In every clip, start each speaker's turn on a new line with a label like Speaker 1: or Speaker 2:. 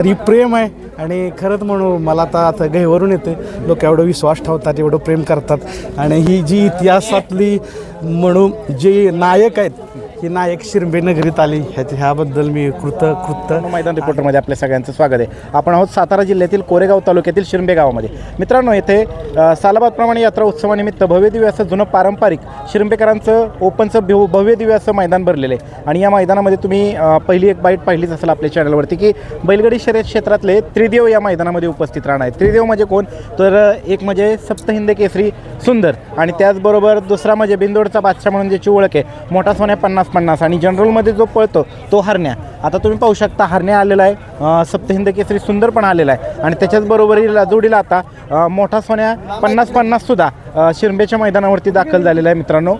Speaker 1: तरी ही प्रेम आहे. आणि खरंच म्हणू मला आता आता गहिवरून येते लोक एवढं विश्वास ठेवतात एवढं प्रेम करतात. आणि ही जी इतिहासातली म्हणू जे नायक आहेत ही नायक शिरंबे नगरीत आली. ह्याच्या ह्याबद्दल मी कृत कृत
Speaker 2: मैदान रिपोर्टरमध्ये आपल्या सगळ्यांचं स्वागत आहे. आपण आहोत सातारा जिल्ह्यातील कोरेगाव तालुक्यातील शिरंबे गावामध्ये. मित्रांनो येथे सालाबादप्रमाणे यात्रा उत्सवानिमित्त भव्य दिव्य असं जुनं पारंपरिक शिरंबेकरांचं ओपनचं भिव भव्य दिव्य असं मैदान भरलेलं आहे. आणि या मैदानामध्ये तुम्ही पहिली एक बाईट पाहिलीच असेल आपल्या चॅनलवरती की बैलगडी शर्यत क्षेत्रातले त्रिदेव या मैदानामध्ये उपस्थित राहणार. आहेत त्रिदेव म्हणजे कोण? तर एक म्हणजे सप्तहिंद केसरी सुंदर आणि त्याचबरोबर दुसरा म्हणजे बिंदोडचा बादशाह म्हणून ज्याची ओळख आहे. मोठा सोन्या पन्नास पन्नास आणि जनरलमध्ये जो पळतो तो हरण्या. आता तुम्ही पाहू शकता हरण्या आलेला आहे सप्तहिंद केसरी सुंदर पण आलेला आहे. आणि त्याच्याचबरोबरीला जोडीला आता मोठा सोन्या पन्नास पन्नाससुद्धा शिरंबेच्या मैदानावरती दाखल झालेला आहे मित्रांनो.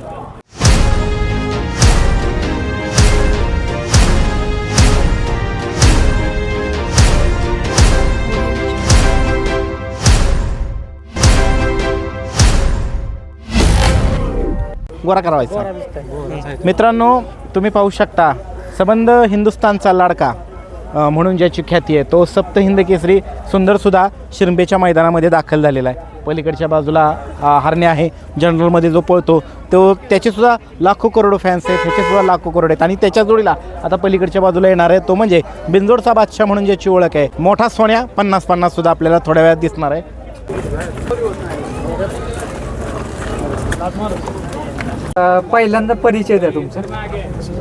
Speaker 2: गोरा करावायचा. मित्रांनो तुम्ही पाहू शकता संबंध हिंदुस्थानचा लाडका म्हणून ज्याची ख्याती आहे तो सप्तहिंद केसरी सुंदरसुद्धा शिरंबेच्या मैदानामध्ये दाखल झालेला आहे. पलीकडच्या बाजूला हरणे आहे. जनरलमध्ये जो पळतो तो त्याचेसुद्धा लाखो करोडो फॅन्स आहेत ह्याचेसुद्धा लाखो करोड आहेत. आणि त्याच्या जोडीला आता पलीकडच्या बाजूला येणार आहे तो म्हणजे बिंजोडचा बादशाह म्हणून ज्याची ओळख आहे. मोठा सोन्या पन्नास पन्नास सुद्धा आपल्याला थोड्या वेळात दिसणार आहे.
Speaker 3: अ, पहिल्यांदा परिचय द्या तुमचा.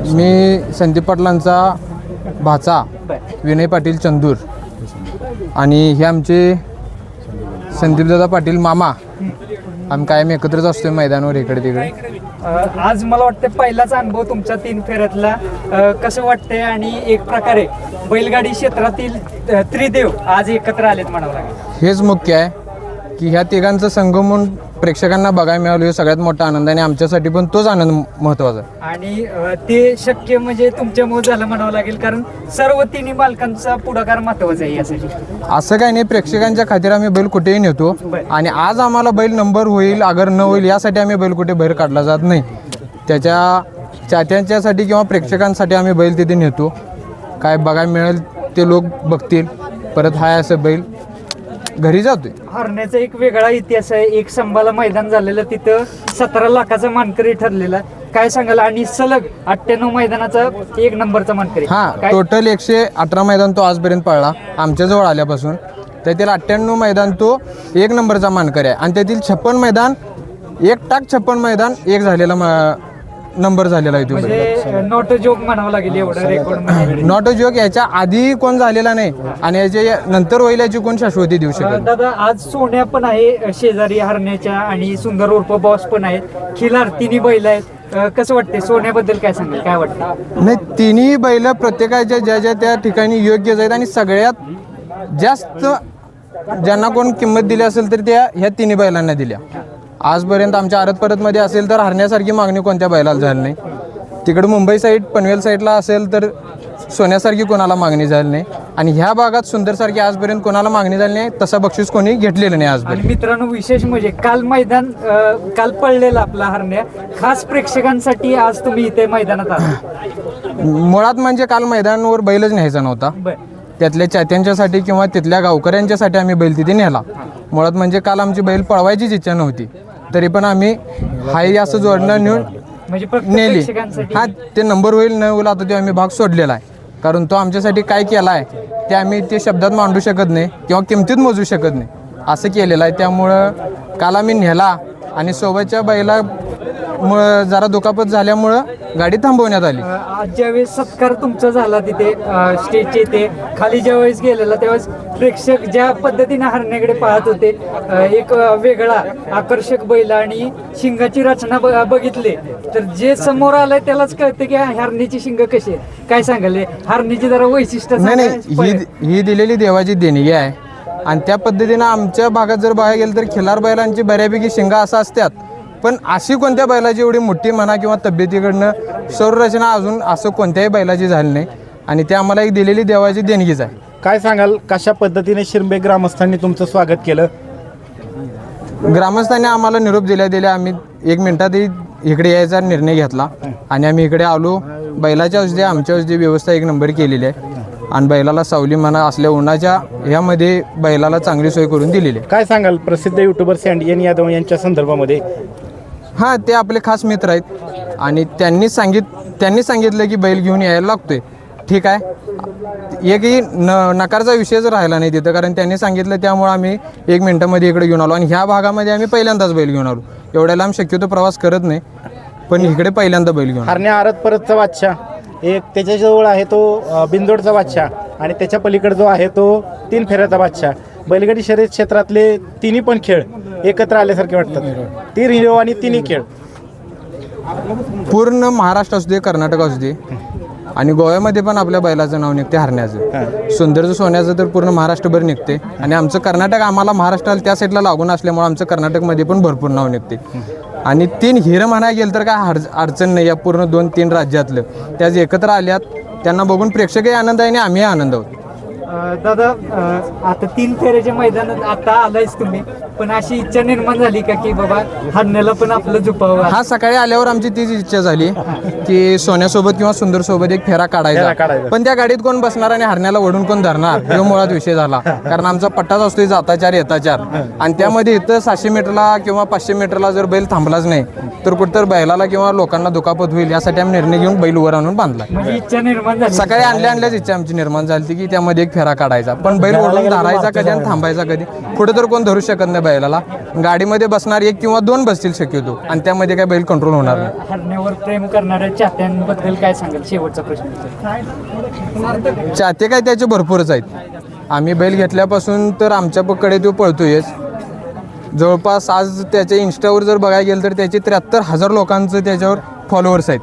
Speaker 4: मी संदीप पाटलांचा भाचा विनय पाटील चंदूर. आणि हे आमचे संदीपदादा पाटील मामा. आम्ही कायम एकत्रच असतोय मैदानावर इकडे तिकडे.
Speaker 3: अ, आज मला वाटतं पहिलाच अनुभव तुमचा तीन फेऱ्यातला. अ, कसं वाटतंय आणि एक प्रकारे बैलगाडी क्षेत्रातील अ, त्रिदेव आज एकत्र आलेत म्हणावं लागेल.
Speaker 4: हेच मुख्य आहे की ह्या तिघांचं संगमून प्रेक्षकांना बघायला मिळालं हे सगळ्यात मोठा आनंद आणि आमच्यासाठी पण तोच आनंद महत्त्वाचा आहे.
Speaker 3: आणि अ, ते शक्य म्हणजे तुमच्यामुळे झालं म्हणावं लागेल कारण सर्व तिन्ही बालकांचा पुढाकार महत्त्वाचा आहे यासाठी.
Speaker 4: असं काही नाही प्रेक्षकांच्या खातीर आम्ही बैल कुठेही नेतो आणि आज आम्हाला बैल नंबर होईल अगर न होईल यासाठी आम्ही बैल कुठे बाहेर काढला जात नाही. त्याच्या चाहत्यांच्यासाठी किंवा प्रेक्षकांसाठी आम्ही बैल तिथे नेतो. काय बघायला मिळेल ते लोक बघतील. परत हाय असं बैल. घरी जातोय.
Speaker 3: हरण्याचा एक वेगळा इतिहास आहे. एक संभाला मैदान झालेलं तिथं सतरा लाखाचा मानकरी ठरलेला. काय सांगाल? आणि सलग अठ्ठ्याण्णव मैदानाचा एक नंबरचा मानकरी.
Speaker 4: हा
Speaker 3: काय?
Speaker 4: टोटल एकशे अठरा मैदान तो आजपर्यंत पळला. आमच्याजवळ आल्यापासून. त्यातील अठ्ठ्याण्णव मैदान तो एक नंबरचा मानकर आहे. आणि त्यातील छप्पन मैदान एक टाक छप्पन मैदान एक झालेला म- नंबर झालेला आहे तो.
Speaker 3: म्हणजे नॉट जोक म्हणावं लागेल एवढं रेकॉर्ड
Speaker 4: नॉट अ जोक याच्या आधी कोण झालेला नाही आणि याच्या नंतर होईल याची कोण शाश्वती देऊ शकत.
Speaker 3: दादा आज सोन्या पण आहे अ, शेजारी हरण्याच्या आणि सुंदर उर्फ बॉस पण आहेत. खिलार तिन्ही बैल आहेत. अ, कसं वाटते सोन्याबद्दल काय सांगाल? काय वाटतं?
Speaker 4: नाही तिन्ही बैल प्रत्येकाच्या ज्या ज्या त्या ठिकाणी योग्य आहेत आणि सगळ्यात जास्त ज्यांना कोण किंमत दिली असेल तर त्या ह्या तिन्ही बैलांना दिल्या. आजपर्यंत आमच्या आरत परतमध्ये असेल तर हरण्यासारखी मागणी कोणत्या बैलाला झाली नाही. तिकडं मुंबई साईड पनवेल साईडला असेल तर सोन्यासारखी कोणाला मागणी झाली नाही. आणि ह्या भागात सुंदरसारखी आजपर्यंत कोणाला मागणी झाली नाही तसा बक्षीस कोणी घेतलेलं नाही आजपर्यंत.
Speaker 3: आणि मित्रांनो विशेष म्हणजे काल मैदान अ, काल पडलेला आपला हरण्या. खास प्रेक्षकांसाठी आज तुम्ही इथे मैदानात आहात.
Speaker 4: मुळात म्हणजे काल मैदानावर बैलच न्यायचा नव्हता.
Speaker 3: बर.
Speaker 4: त्यातल्या चात्यांच्यासाठी किंवा तिथल्या गावकऱ्यांच्यासाठी आम्ही बैल तिथे नेला. मुळात म्हणजे काल आमची बैल पळवायचीच इच्छा नव्हती. तरी पण आम्ही हाय असं जोडणं नेऊन
Speaker 3: म्हणजे फक्त
Speaker 4: नेली.
Speaker 3: प्रेक्षकांसाठी?
Speaker 4: हा ते नंबर होईल न होईल आता ते आम्ही भाग सोडलेला आहे. कारण तो आमच्यासाठी काय केला आहे ते आम्ही ते शब्दात मांडू शकत नाही किंवा किमतीत मोजू शकत नाही. असं केलेलं आहे. त्यामुळं काल आम्ही नेला आणि सोबतच्या बैला मुळं जरा दुखापत झाल्यामुळं गाडी थांबवण्यात आली.
Speaker 3: आज ज्यावेळेस सत्कार तुमचा झाला तिथे अ, स्टेजच्या इथे खाली ज्यावेळेस गेलेला त्यावेळेस प्रेक्षक ज्या पद्धतीने हरण्याकडे पाहत होते एक वेगळा आकर्षक बैल आणि शिंगाची रचना बघितली. तर जे समोर आलंय त्यालाच कळतं की हरणीची शिंग कशी आहे काय सांगाल हरणीची जरा वैशिष्ट्य
Speaker 4: नाही. ही ही दिलेली देवाची देणगी आहे. आणि त्या पद्धतीनं आमच्या भागात जर बघायला गेलं तर खिलार बैलांची बऱ्यापैकी शिंगा असं असतात. पण अशी कोणत्या बैलाची एवढी मोठी म्हणा किंवा तब्येतीकडनं संरचना अजून असं कोणत्याही बैलाची झाली नाही. आणि ते आम्हाला एक दिलेली देवाची देणगीच आहे.
Speaker 2: काय सांगाल कशा पद्धतीने शिरंबे ग्रामस्थांनी तुमचं स्वागत केलं?
Speaker 4: ग्रामस्थांनी आम्हाला निरोप दिल्या दिल्या आम्ही एक मिनिटातही इकडे यायचा निर्णय घेतला. आणि आम्ही इकडे आलो. बैलाच्या औषधी आमच्या औषधी व्यवस्था एक नंबर केलेली आहे. आणि बैलाला सावली म्हणा असल्या उन्हाच्या ह्यामध्ये बैलाला चांगली सोय करून दिलेली आहे.
Speaker 2: काय सांगाल प्रसिद्ध युट्यूबर सँडी यादव यांच्या संदर्भामध्ये?
Speaker 4: हां ते आपले खास मित्र आहेत. आणि त्यांनी सांगित त्यांनी सांगितलं की बैल घेऊन यायला लागतोय. ठीक आहे. एकही न नकारचा विषयच राहिला नाही तिथं कारण त्यांनी सांगितलं त्यामुळे आम्ही एक मिनटामध्ये इकडे घेऊन आलो. आणि ह्या भागामध्ये आम्ही पहिल्यांदाच बैल घेऊन आलो. एवढ्या लांब शक्यतो प्रवास करत नाही पण इकडे पहिल्यांदा बैल घेऊन.
Speaker 2: हरण्या आरत परतचा बादशाह. एक त्याच्याजवळ आहे तो बिंदोडचा बादशाह. आणि त्याच्या पलीकडे जो आहे तो तीन फेऱ्याचा बादशाह. बैलगाडी शर्यत क्षेत्रातले तिन्ही पण खेळ एकत्र आल्यासारखे वाटतात. ती रिओ आणि तिन्ही खेळ.
Speaker 4: पूर्ण महाराष्ट्र असू दे कर्नाटक असू दे आणि गोव्यामध्ये पण आपल्या बैलाचं नाव निघते हरण्याचं. सुंदरचं सोन्याचं तर पूर्ण महाराष्ट्रभर निघते. आणि आमचं कर्नाटक आम्हाला महाराष्ट्राला त्या साईडला लागून असल्यामुळे आमचं कर्नाटकमध्ये पण भरपूर नाव निघते. आणि तीन हिरं म्हणायला गेलं तर काय अडचण नाही. या पूर्ण दोन तीन राज्यातलं. त्याच एकत्र आल्यात त्यांना बघून प्रेक्षकही आनंद आहे आणि आम्ही आनंद आहोत
Speaker 3: अ, दादा अ, आता तीन फेऱ्याच्या मैदानात आता आलायच तुम्ही पण अशी इच्छा निर्माण झाली का की बाबा हरण्याला पण आपलं झुपावं
Speaker 4: हा सकाळी आल्यावर आमची तीच इच्छा झाली की सोन्यासोबत किंवा सुंदर सोबत एक फेरा
Speaker 2: फेरा
Speaker 4: काढायचा.
Speaker 2: काढायचा.
Speaker 4: पण त्या गाडीत कोण बसणार आणि हरण्याला ओढून कोण धरणार? हा मुळात विषय झाला. कारण आमचा पट्टाच असतोय जाताचार येताचार. आणि त्यामध्ये इथं सातशे मीटरला किंवा पाचशे मीटरला जर बैल थांबलाच नाही तर कुठतर बैलाला किंवा लोकांना दुखापत होईल यासाठी आम्ही निर्णय घेऊन बैल वर आणून बांधला.
Speaker 3: म्हणजे इच्छा निर्माण झाली.
Speaker 4: सकाळी आणल्या आणल्याच इच्छा आमची निर्माण झाली की त्यामध्ये एक फेरा काढायचा. पण बैल ओढून धरायचा कधी आणि थांबायचा कधी? कुठे तर कोण धरू शकत नाही बैलाला. गाडीमध्ये बसणार एक किंवा दोन बसतील शक्यतो. आणि त्यामध्ये काय बैल कंट्रोल होणार नाही.
Speaker 3: हरण्यावर प्रेम करणाऱ्या चाहत्यांबद्दल काय सांगाल? शेवटचा प्रश्न.
Speaker 4: चाहते काय त्याचे भरपूरच आहेत. आम्ही बैल घेतल्यापासून तर आमच्याकडे तो पळतोयच. जवळपास आज त्याच्या इन्स्टावर जर बघायला गेलं तर त्याचे त्र्याहत्तर हजार लोकांचं त्याच्यावर फॉलोअर्स आहेत.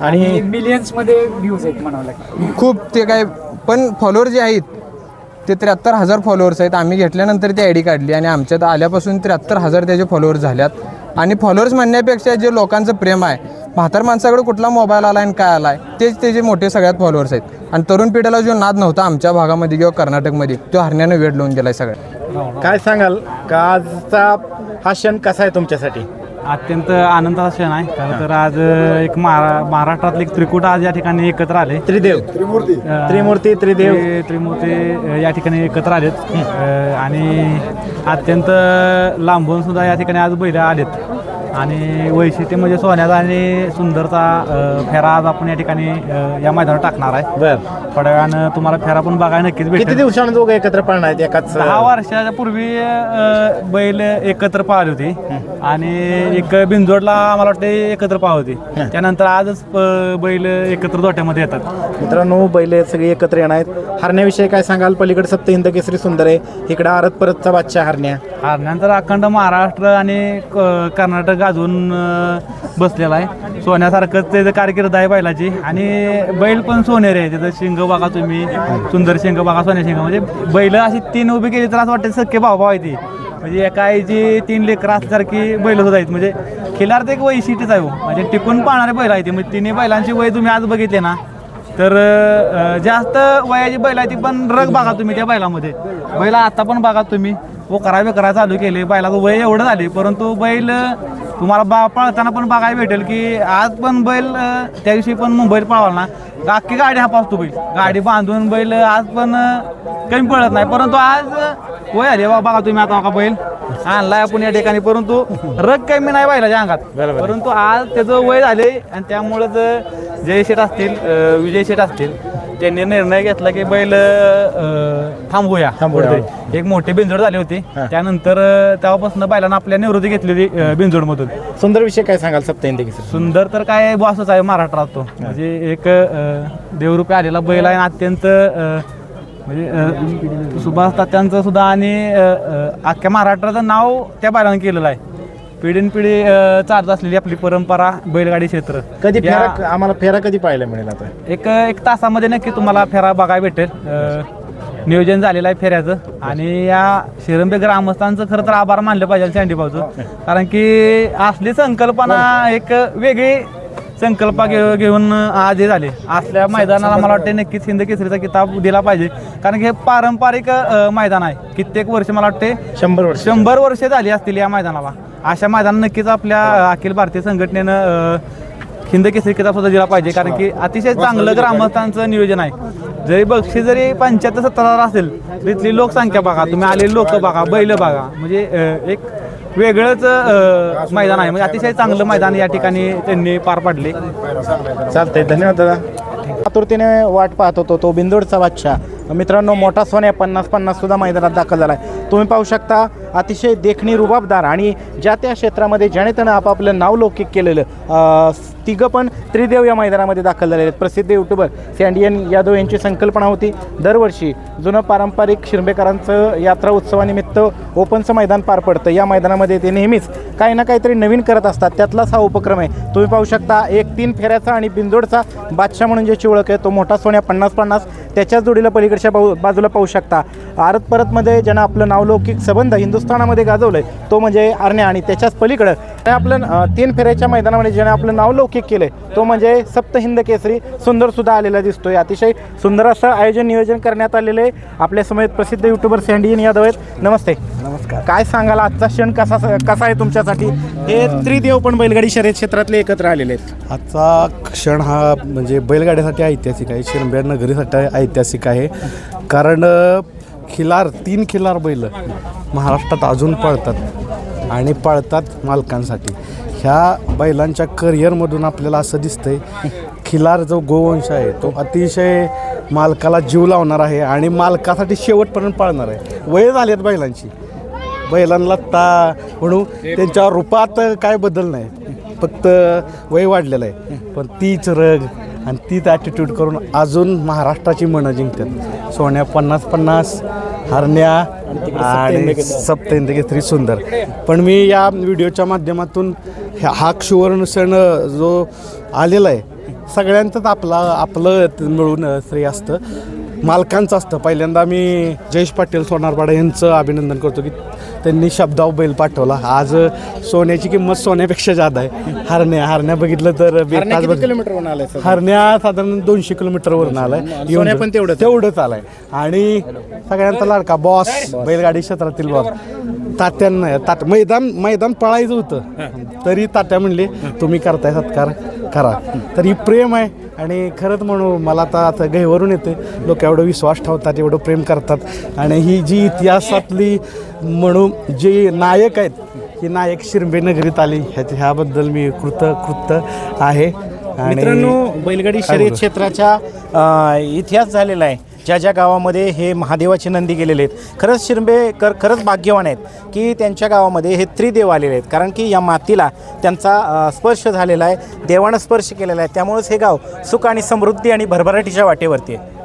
Speaker 2: आणि
Speaker 3: मिलियन्समध्ये व्ह्यूज आहेत म्हणावं लागेल.
Speaker 4: खूप ते काय पण फॉलोअर जे आहेत ते त्र्याहत्तर हजार फॉलोअर्स आहेत. आम्ही घेतल्यानंतर ती आय डी काढली आणि आमच्यात आल्यापासून त्र्याहत्तर हजार त्याचे फॉलोअर्स झाल्यात. आणि फॉलोअर्स म्हणण्यापेक्षा जे लोकांचं प्रेम आहे म्हातार माणसाकडे कुठला मोबाईल आला आणि काय आला आहे तेच त्याचे मोठे सगळ्यात फॉलोअर्स आहेत. आणि तरुण पिढीला जो नाद नव्हता आमच्या भागामध्ये किंवा कर्नाटकमध्ये तो हरण्यानं वेळ लावून आहे सगळ्या
Speaker 2: काय सांगाल? का आजचा हा क्षण कसा आहे तुमच्यासाठी?
Speaker 5: अत्यंत आनंदाचा क्षण आहे. खरं तर आज एक महारा महाराष्ट्रातले एक त्रिकूट आज या ठिकाणी एकत्र आले.
Speaker 2: त्रिदेव.
Speaker 5: अ,
Speaker 2: त्रिमूर्ती त्रिदेव.
Speaker 5: ते त्रिमूर्ती अ, या ठिकाणी एकत्र आलेत. अ, आणि अत्यंत लांबून सुद्धा या ठिकाणी आज बैल आलेत. आणि वैशिष्ट्य म्हणजे सोन्याचा आणि सुंदरचा अ, फेरा आज आपण या ठिकाणी अ, या मैदानात टाकणार आहे.
Speaker 2: बर.
Speaker 5: थोड्या वेळानं तुम्हाला फेरा पण बघायला नक्कीच
Speaker 2: किती
Speaker 5: भेटेल
Speaker 2: दिवसांनी दोघं एकत्र पळणार आहेत एकाच
Speaker 5: दहा वर्षाच्या पूर्वी अ, बैल एकत्र पाहिली होती. आणि एक बिंजोडला मला वाटतं एकत्र पाह होती. त्यानंतर आजच अ, बैल एकत्र दोट्यामध्ये येतात.
Speaker 2: मित्रांनो बैल सगळे एकत्र येणार आहेत. हरण्याविषयी काय सांगाल? पलीकडे सप्तहिंद केसरी सुंदर आहे. इकडे आरत परतचा बादशाह हरण्या.
Speaker 5: हरण्यानंतर अखंड महाराष्ट्र आणि क- कर्नाटक गाजून बसलेला आहे. सोन्यासारखंच त्याचं कारकीर्द आहे बैलाची. आणि बैल पण सोनेरी आहे. त्याचं शिंग बघा तुम्ही. सुंदर शिंग बघा सोन्या शिंग. म्हणजे बैल अशी तीन उभी केली तर असं वाटतं सख्खे भाव भाव आहे ती. म्हणजे एका आईची तीन लेकरं असल्यासारखी बैल सुद्धा आहेत. म्हणजे खिलार एक वैशिष्ट्यच आहे हो. म्हणजे टिकून पाहणारे बैल आहे ते. म्हणजे तिन्ही बैलांची वय तुम्ही आज बघितले ना तर जास्त वयाची बैल आहे ती पण रग बघा तुम्ही त्या बैलामध्ये. बैल आता पण बघा तुम्ही. पोकरा बिकरा चालू केले. बैलाचं वय एवढं झाले परंतु बैल तुम्हाला बा पाळताना पण बघायला भेटेल की आज पण बैल अ, त्या दिवशी पण मुंबईत पळाला ना. अख्खी गाडी हापासतो बैल. गाडी बांधून बैल आज पण कमी पळत नाही. परंतु आज वय आले बा बघा तुम्ही आता का बैल. आणलाय आपण या ठिकाणी. परंतु रग कमी नाही बैलाच्या अंगात. परंतु आज त्याचं वय झाले आणि त्यामुळेच जय शेठ असतील विजय शेठ असतील त्यांनी निर्णय घेतला की बैल. कुठेतरी. एक मोठी बिंजोड झाली होती. त्यानंतर तेव्हापासून बैलांना आपल्या निवृत्ती घेतली होती अ, बिंजोडमधून
Speaker 2: सुंदर विषय काय सांगाल सप्तहिंद केसरी
Speaker 5: सुंदर तर काय बॉसच आहे महाराष्ट्रात तो. म्हणजे एक देवरूपी आलेला बैल आहे अत्यंत म्हणजे सुभाष तात्यांचं सुद्धा आणि अख्ख्या महाराष्ट्राचं नाव त्या बैलानं केलेलं आहे. पिढीन पिढी चालत असलेली आपली परंपरा बैलगाडी क्षेत्र.
Speaker 2: कधी फेरा आम्हाला फेरा कधी पाहायला मिळेल आता?
Speaker 5: एक एक तासामध्ये नक्की तुम्हाला फेरा बघायला भेटेल. नियोजन झालेलं आहे फेऱ्याचं. आणि या शिरंबे ग्रामस्थांचं खरं तर आभार मानलं पाहिजे सँडीभाऊचं कारण की असली संकल्पना एक वेगळी संकल्पा घेऊ घेऊन आज हे झाले. असल्या मैदानाला मला वाटते नक्कीच हिंद केसरीचा किताब दिला पाहिजे. कारण की हे पारंपरिक अ, मैदान आहे. कित्येक वर्ष मला वाटते
Speaker 2: शंभर वर्ष.
Speaker 5: शंभर वर्ष झाली असतील या मैदानाला. अशा मैदान नक्कीच आपल्या अखिल भारतीय संघटनेनं अ, हिंद केसरी किताब सुद्धा दिला पाहिजे. कारण की अतिशय चांगलं ग्रामस्थांचं नियोजन आहे. जरी बक्षीस जरी पंच्याहत्तर सत्तर हजार असेल तर इथली लोकसंख्या बघा. तुम्ही आलेले लोक बघा बैल बघा. म्हणजे अं, एक वेगळंच मैदान आहे. म्हणजे अतिशय चांगलं मैदान या ठिकाणी त्यांनी पार पाडले.
Speaker 2: चालतंय. धन्यवाद दादा. आतुरतेने वाट पाहत होतो तो बिंदोडचा बादशाह. मित्रांनो मोठा सोन्या पन्नास पन्नास सुद्धा मैदानात दाखल झाला आहे तुम्ही पाहू शकता अतिशय देखणी रुबाबदार आणि ज्या त्या क्षेत्रामध्ये ज्याने त्यानं आपापलं नाव लौकिक केलेलं तिघं पण त्रिदेव या मैदानामध्ये दाखल झालेले आहेत. प्रसिद्ध युट्यूबर सँडियन यादव यांची संकल्पना होती दरवर्षी जुनं पारंपरिक शिरंबेकरांचं यात्रा उत्सवानिमित्त ओपनचं मैदान पार पडतं. या मैदानामध्ये ते नेहमीच काही ना काहीतरी नवीन करत असतात. त्यातलाच हा उपक्रम आहे. तुम्ही पाहू शकता एक तीन फेऱ्याचा आणि बिंदोडचा बादशाह म्हणून ज्याची ओळख आहे तो मोठा सोन्या पन्नास पन्नास त्याच्याच जोडीला पलीकडच्या बाजू बाजूला पाहू शकता. आरत परतमध्ये ज्यानं आपलं नावलौकिक संबंध हिंदुस्थानामध्ये गाजवलं आहे तो म्हणजे आरण्या आणि त्याच्याच पलीकडं आपलं तीन फेऱ्याच्या मैदानामध्ये ज्याने आपलं नाव लौकिक केलं तो म्हणजे सप्त हिंद केसरी सुंदर सुद्धा आलेला दिसतोय. अतिशय सुंदर असं आयोजन नियोजन करण्यात आलेलं आहे. आपल्यासमोर प्रसिद्ध युट्यूबर सँडियन यादव आहेत. नमस्ते. नमस्कार. काय सांगाल आजचा क्षण कसा कसा आहे तुमच्यासाठी? हे त्रिदेव पण बैलगाडी शर्यत क्षेत्रातले एकत्र आलेले आहेत.
Speaker 1: आजचा क्षण हा म्हणजे बैलगाड्यासाठी ऐतिहासिक आहे. शिरंब्या नगरीसाठी ऐतिहासिक आहे. कारण खिलार तीन खिलार बैल महाराष्ट्रात अजून पळतात. आणि पळतात मालकांसाठी. ह्या बैलांच्या करिअरमधून आपल्याला असं दिसतंय खिलार जो गोवंश आहे तो अतिशय मालकाला जीव लावणार आहे आणि मालकासाठी शेवटपर्यंत पाळणार आहे. वय झालेत बैलांची. बैलांना ता म्हणून त्यांच्या रूपात काय बदल नाही. फक्त वय वाढलेलं आहे. पण तीच रग आणि तीच ॲटिट्यूड करून अजून महाराष्ट्राची मनं जिंकतात. सोन्या पन्नास पन्नास हरण्या आणि सप्तेंद्र केसरी सुंदर. पण मी या व्हिडिओच्या माध्यमातून हा सुवर्ण सण जो आलेला आहे सगळ्यांचंच आपला आपलं मिळून श्रेय असतं. मालकांचं असतं. पहिल्यांदा मी जयेश पाटील सोनारपाडा यांचं अभिनंदन करतो की त्यांनी शब्दाव बैल पाठवला. आज सोन्याची किंमत सोन्यापेक्षा जादा आहे. हरण्या हरण्या बघितलं तर
Speaker 2: किलोमीटरवरून आलाय
Speaker 1: हरण्या साधारण दोनशे किलोमीटरवरून आलाय.
Speaker 2: सोन्या पण तेवढंच.
Speaker 1: तेवढंच आलाय. आणि सगळ्यांचा लाडका बॉस बैलगाडी क्षेत्रातील बॉस तात्यांना तात मैदान मैदान पळायचं होतं. तरी तात्या म्हणले तुम्ही करताय सत्कार करा. तर ही प्रेम आहे. आणि खरंच म्हणू मला आता आता गहिवरून येते लोक एवढं विश्वास ठेवतात एवढं प्रेम करतात. आणि ही जी इतिहासातली म्हणू जे नायक आहेत ही नायक शिरंबे नगरीत आली ह्याच्या ह्याबद्दल मी कृत कृत आहे. आणि
Speaker 2: मित्रांनो बैलगाडी शर्यत क्षेत्राच्या अ, इतिहास झालेला आहे. ज्या ज्या गावामध्ये हे महादेवाचे नंदी गेलेले आहेत खरंच शिरंबेकर खरंच भाग्यवान आहेत की त्यांच्या गावामध्ये हे त्रिदेव आलेले आहेत. कारण की या मातीला त्यांचा स्पर्श झालेला आहे देवानं स्पर्श केलेला आहे. त्यामुळेच हे गाव सुख आणि समृद्धी आणि भरभराटीच्या वाटेवरती आहे.